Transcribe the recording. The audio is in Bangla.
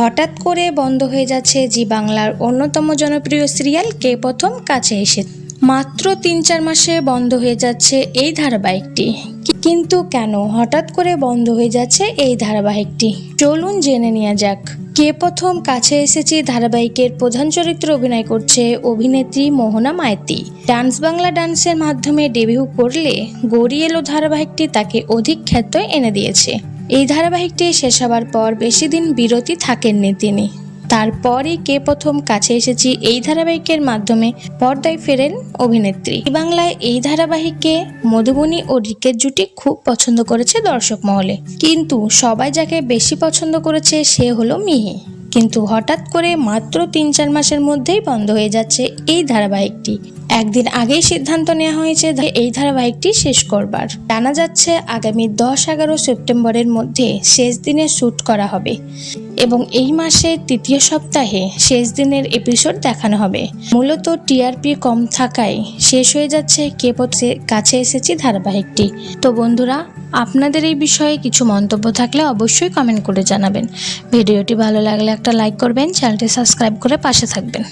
হঠাৎ করে বন্ধ হয়ে যাচ্ছে জি বাংলার অন্যতম জনপ্রিয় সিরিয়াল কে প্রথম কাছে এসে। মাত্র তিন চার মাসে বন্ধ হয়ে যাচ্ছে এই ধারাবাহিকটি। কিন্তু কেন হঠাৎ করে বন্ধ হয়ে যাচ্ছে এই ধারাবাহিকটি? চলুন জেনে নেওয়া যাক। কে প্রথম কাছে এসেছি ধারাবাহিকের প্রধান চরিত্রে অভিনয় করছে অভিনেত্রী মোহনা মাইতি। ডান্স বাংলা ডান্সের মাধ্যমে ডেবিউ করলে গড়ি এলো ধারাবাহিকটি তাকে অধিক খ্যাত এনে দিয়েছে। এই ধারাবাহিকটি শেষ হবার পর বেশি দিন বিরতি থাকেননি তিনি। তারপরই কে প্রথম কাছে এসেছি এই ধারাবাহিকের মাধ্যমে পর্দায় ফেরেন অভিনেত্রী। বাংলায় এই ধারাবাহিককে মধুবনী ও রিকের জুটি খুব পছন্দ করেছে দর্শক মহলে। কিন্তু সবাই যাকে বেশি পছন্দ করেছে সে হলো মিহি। কিন্তু হঠাৎ করে মাত্র তিন চার মাসের মধ্যেই বন্ধ হয়ে যাচ্ছে এই ধারাবাহিকটি। একদিন আগেই সিদ্ধান্ত নেওয়া হয়েছে এই ধারাবাহিকটি শেষ করবার। জানা যাচ্ছে আগামী দশ এগারো সেপ্টেম্বরের মধ্যে শেষ দিনে শ্যুট করা হবে। এবং এই মাসের তৃতীয় সপ্তাহে শেষ দিনের এপিসোড দেখানো হবে। মূলত টিআরপি কম থাকায় শেষ হয়ে যাচ্ছে কে পথে কাছে এসেছি ধারাবাহিকটি। তো বন্ধুরা, আপনাদের এই বিষয়ে কিছু মন্তব্য থাকলে অবশ্যই কমেন্ট করে জানাবেন। ভিডিওটি ভালো লাগলে একটা লাইক করবেন চ্যানেলটি সাবস্ক্রাইব করে পাশে থাকবেন।